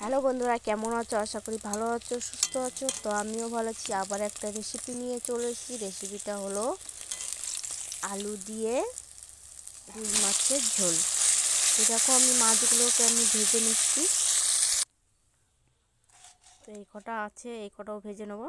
Hello বন্ধুরা, কেমন আছো? আশা করি ভালো আছো, সুস্থ আছো। তো আমিও ভালো আছি। আবার একটা রেসিপি নিয়ে চলে এসেছি। রেসিপিটা হলো আলু দিয়ে রুই মাছের ঝোল। তো দেখো আমি মাছগুলোকে আমি ভেজে নিচ্ছি। তো এই কটা আছে, এই কটাও ভেজে নেব।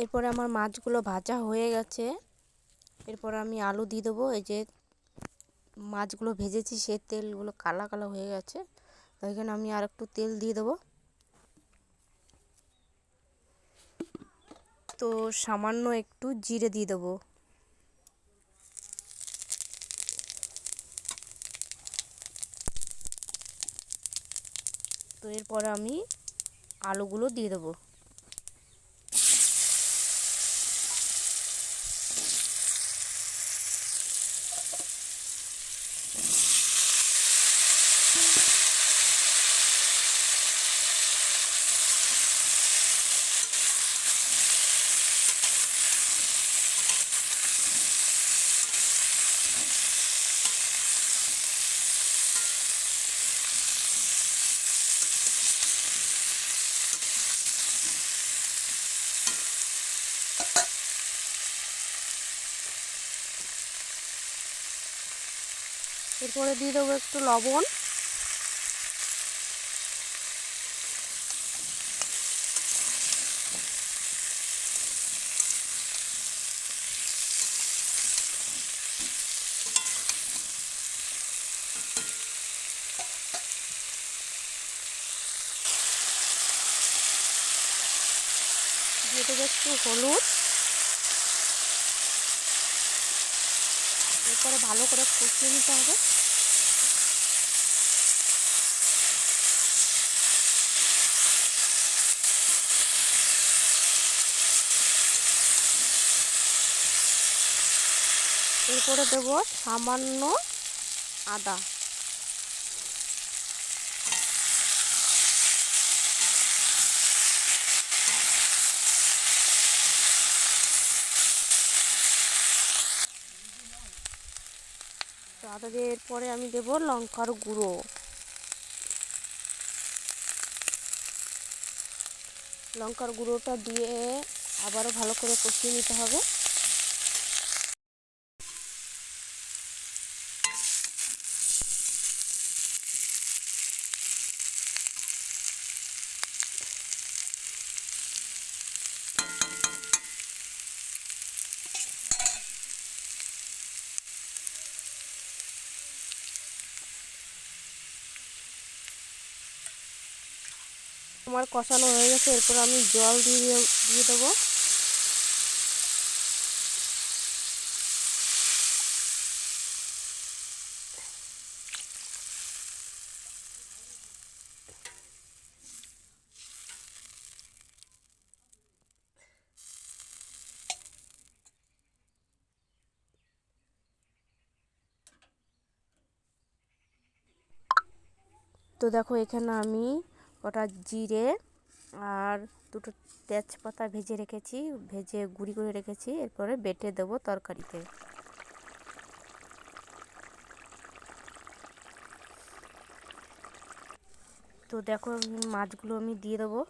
এরপরে আমার মাছগুলো ভাজা হয়ে গেছে। এরপর আমি আলু দিয়ে দেবো। এই যে মাছগুলো ভেজেছি সে তেলগুলো কালা কালা হয়ে গেছে। এখানে আমি আর একটু তেল দিয়ে দেবো। তো সামান্য একটু জিরে দিয়ে দেবো। তো এরপরে আমি আলুগুলো দিয়ে দেবো। এরপরে দিয়ে দেবো একটু লবণ। দিয়ে দেবো একটু হলুদ। এরপরে ভালো করে কষিয়ে নিতে হবে। এরপরে দেব সামান্য আদা। আদা দিয়ে এরপরে আমি দেব লঙ্কার গুঁড়ো। লঙ্কার গুঁড়োটা দিয়ে আবারও ভালো করে কষিয়ে নিতে হবে। আমার কষানো হয়ে গেছে এরপর আমি জল দিয়ে দিয়ে দেবো। তো দেখো এখানে আমি কটা জিরে আর দুটো তেজপাতা ভেজে রেখেছি, ভেজে গুঁড়ি করে রেখেছি, এরপরে বেটে দেবো তরকারিতে। তো দেখো, মাছগুলো আমি দিয়ে দেবো।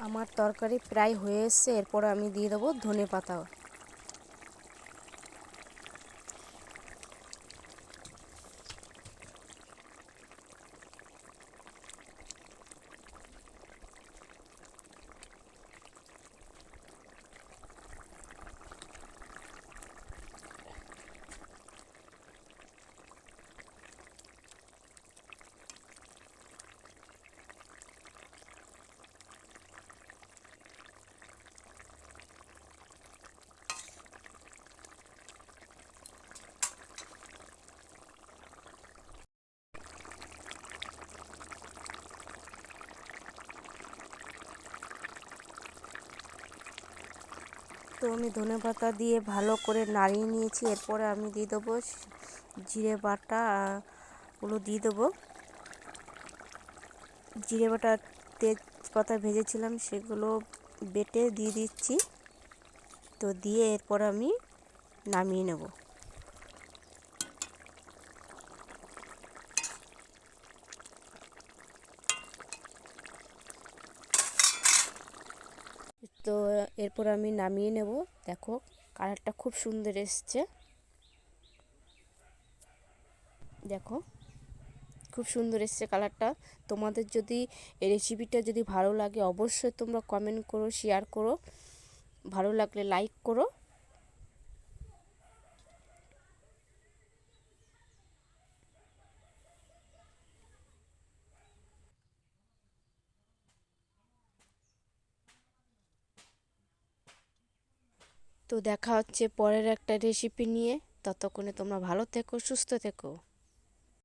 আমার তরকারি প্রায় হয়ে এসছে এরপর আমি দিয়ে দেবো ধনে পাতা তো আমি ধনে পাতা দিয়ে ভালো করে নাড়িয়ে নিয়েছি। এরপরে আমি দিয়ে দেবো জিরে বাটা ওগুলো দিয়ে দেবো। জিরে বাটা, তেজপাতা ভেজেছিলাম, সেগুলো বেটে দিয়ে দিচ্ছি। তো দিয়ে এরপর আমি নামিয়ে নেব। তো এরপর আমি নামিয়ে নেব। দেখো কালারটা খুব সুন্দর এসছে। দেখো খুব সুন্দর এসছে কালারটা। তোমাদের যদি এই রেসিপিটা যদি ভালো লাগে, অবশ্যই তোমরা কমেন্ট করো শেয়ার করো। ভালো লাগলে লাইক করো। তো দেখা হচ্ছে পরের একটা রেসিপি নিয়ে। ততক্ষণে তোমরা ভালো থেকো সুস্থ থেকো।